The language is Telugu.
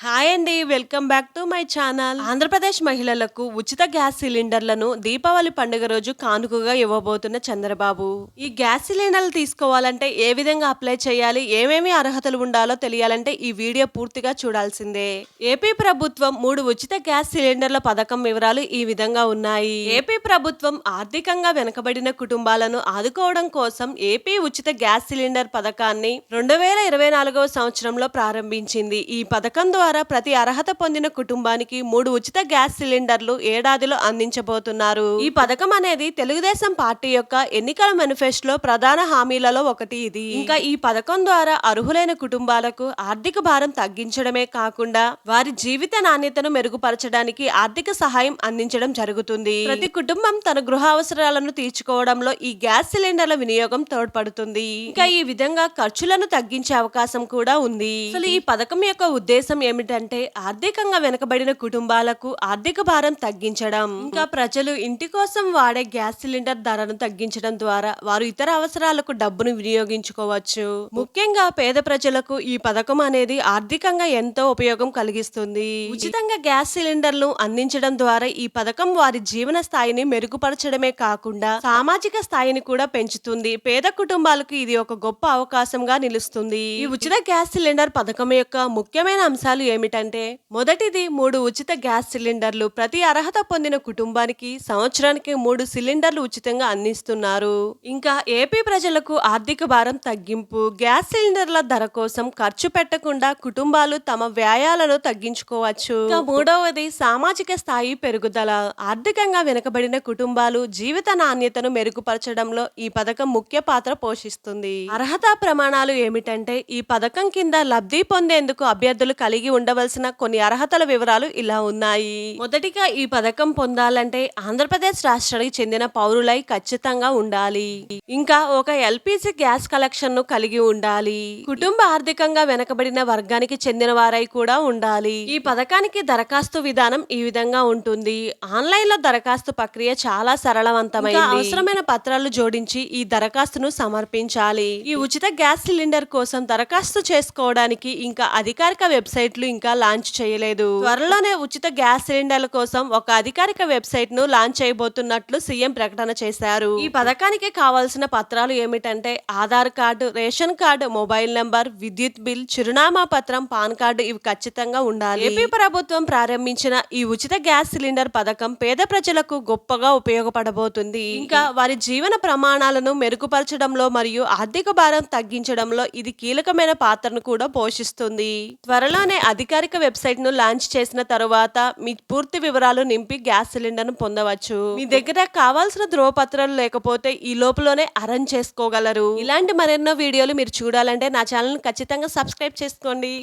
హాయ్ అండి welcome back to my channel Andhra Pradesh మహిళలకు ఉచిత గ్యాస్ సిలిండర్లను దీపావళి పండుగ రోజు కానుకగా ఇవ్వబోతున్న చంద్రబాబు. ఈ గ్యాస్ సిలిండర్లు తీసుకోవాలంటే ఏ విధంగా అప్లై చేయాలి ఏమేమి అర్హతలు ఉండాలో తెలియాలంటే ఈ వీడియో పూర్తిగా చూడాల్సిందే. ఏపీ ప్రభుత్వం మూడు ఉచిత గ్యాస్ సిలిండర్ల పథకం వివరాలు ఈ విధంగా ఉన్నాయి. ఏపీ ప్రభుత్వం ఆర్థికంగా వెనుకబడిన కుటుంబాలను ఆదుకోవడం కోసం ఏపీ ఉచిత గ్యాస్ సిలిండర్ పథకాన్ని రెండు వేల ఇరవై నాలుగవ సంవత్సరంలో ప్రారంభించింది. ఈ పథకం ద్వారా ప్రతి అర్హత పొందిన కుటుంబానికి మూడు ఉచిత గ్యాస్ సిలిండర్లు ఏడాదిలో అందించబోతున్నారు. ఈ పథకం అనేది తెలుగుదేశం పార్టీ యొక్క ఎన్నికల మేనిఫెస్టోలో ప్రధాన హామీలలో ఒకటి ఇది. ఇంకా ఈ పథకం ద్వారా అర్హులైన కుటుంబాలకు ఆర్థిక భారం తగ్గించడమే కాకుండా వారి జీవిత నాణ్యతను మెరుగుపరచడానికి ఆర్థిక సహాయం అందించడం జరుగుతుంది. ప్రతి కుటుంబం తన గృహ అవసరాలను తీర్చుకోవడంలో ఈ గ్యాస్ సిలిండర్ల వినియోగం తోడ్పడుతుంది. ఇంకా ఈ విధంగా ఖర్చులను తగ్గించే అవకాశం కూడా ఉంది. అసలు ఈ పథకం యొక్క ఉద్దేశం ఏమిటంటే ఆర్థికంగా వెనకబడిన కుటుంబాలకు ఆర్థిక భారం తగ్గించడం. ఇంకా ప్రజలు ఇంటి కోసం వాడే గ్యాస్ సిలిండర్ ధరను తగ్గించడం ద్వారా వారు ఇతర అవసరాలకు డబ్బును వినియోగించుకోవచ్చు. ముఖ్యంగా పేద ప్రజలకు ఈ పథకం అనేది ఆర్థికంగా ఎంతో ఉపయోగం కలిగిస్తుంది. ఉచితంగా గ్యాస్ సిలిండర్లు అందించడం ద్వారా ఈ పథకం వారి జీవన స్థాయిని మెరుగుపరచడమే కాకుండా సామాజిక స్థాయిని కూడా పెంచుతుంది. పేద కుటుంబాలకు ఇది ఒక గొప్ప అవకాశంగా నిలుస్తుంది. ఈ ఉచిత గ్యాస్ సిలిండర్ పథకం యొక్క ముఖ్యమైన అంశాలు ఏమిటంటే మొదటిది మూడు ఉచిత గ్యాస్ సిలిండర్లు. ప్రతి అర్హత పొందిన కుటుంబానికి సంవత్సరానికి మూడు సిలిండర్లు ఉచితంగా అందిస్తున్నారు. ఇంకా ఏపీ ప్రజలకు ఆర్థిక భారం తగ్గింపు గ్యాస్ సిలిండర్ల ధర కోసం ఖర్చు పెట్టకుండా కుటుంబాలు తమ వ్యయాలను తగ్గించుకోవచ్చు. మూడవది సామాజిక స్థాయి పెరుగుదల. ఆర్థికంగా వెనుకబడిన కుటుంబాలు జీవిత నాణ్యతను మెరుగుపరచడంలో ఈ పథకం ముఖ్య పాత్ర పోషిస్తుంది. అర్హత ప్రమాణాలు ఏమిటంటే ఈ పథకం కింద లబ్ధి పొందేందుకు అభ్యర్థులు కలిగి ఉండవలసిన కొన్ని అర్హతల వివరాలు ఇలా ఉన్నాయి. మొదటిగా ఈ పథకం పొందాలంటే ఆంధ్రప్రదేశ్ రాష్ట్రానికి చెందిన పౌరులై ఖచ్చితంగా ఉండాలి. ఇంకా ఒక ఎల్పిజి గ్యాస్ కలెక్షన్ను కలిగి ఉండాలి. కుటుంబ ఆర్థికంగా వెనకబడిన వర్గానికి చెందిన వారై కూడా ఉండాలి. ఈ పథకానికి దరఖాస్తు విధానం ఈ విధంగా ఉంటుంది. ఆన్లైన్లో దరఖాస్తు ప్రక్రియ చాలా సరళవంతమైన అవసరమైన పత్రాలు జోడించి ఈ దరఖాస్తును సమర్పించాలి. ఈ ఉచిత గ్యాస్ సిలిండర్ కోసం దరఖాస్తు చేసుకోవడానికి ఇంకా అధికారిక వెబ్సైట్లు ఇంకా లాంచ్ చేయలేదు. త్వరలోనే ఉచిత గ్యాస్ సిలిండర్ల కోసం ఒక అధికారిక వెబ్సైట్ను లాంచ్ చేయబోతున్నట్లు సీఎం ప్రకటన చేశారు. ఈ పథకానికి కావాల్సిన పత్రాలు ఏమిటంటే Aadhaar card ration card mobile number విద్యుత్ బిల్ చిరునామా పత్రం పాన్ కార్డు ఇవి ఖచ్చితంగా ఉండాలి. ఏపీ ప్రభుత్వం ప్రారంభించిన ఈ ఉచిత గ్యాస్ సిలిండర్ పథకం పేద ప్రజలకు గొప్పగా ఉపయోగపడబోతుంది. ఇంకా వారి జీవన ప్రమాణాలను మెరుగుపరచడంలో మరియు ఆర్థిక భారం తగ్గించడంలో ఇది కీలకమైన పాత్రను కూడా పోషిస్తుంది. త్వరలోనే అధికారిక వెబ్సైట్ను లాంచ్ చేసిన తరువాత మీ పూర్తి వివరాలు నింపి గ్యాస్ సిలిండర్ను పొందవచ్చు. మీ దగ్గర కావాల్సిన ధ్రువపత్రాలు లేకపోతే ఈ లోపులోనే అరేంజ్ చేసుకోగలరు. ఇలాంటి మరెన్నో వీడియోలు మీరు చూడాలంటే నా ఛానల్ ఖచ్చితంగా సబ్స్క్రైబ్ చేసుకోండి.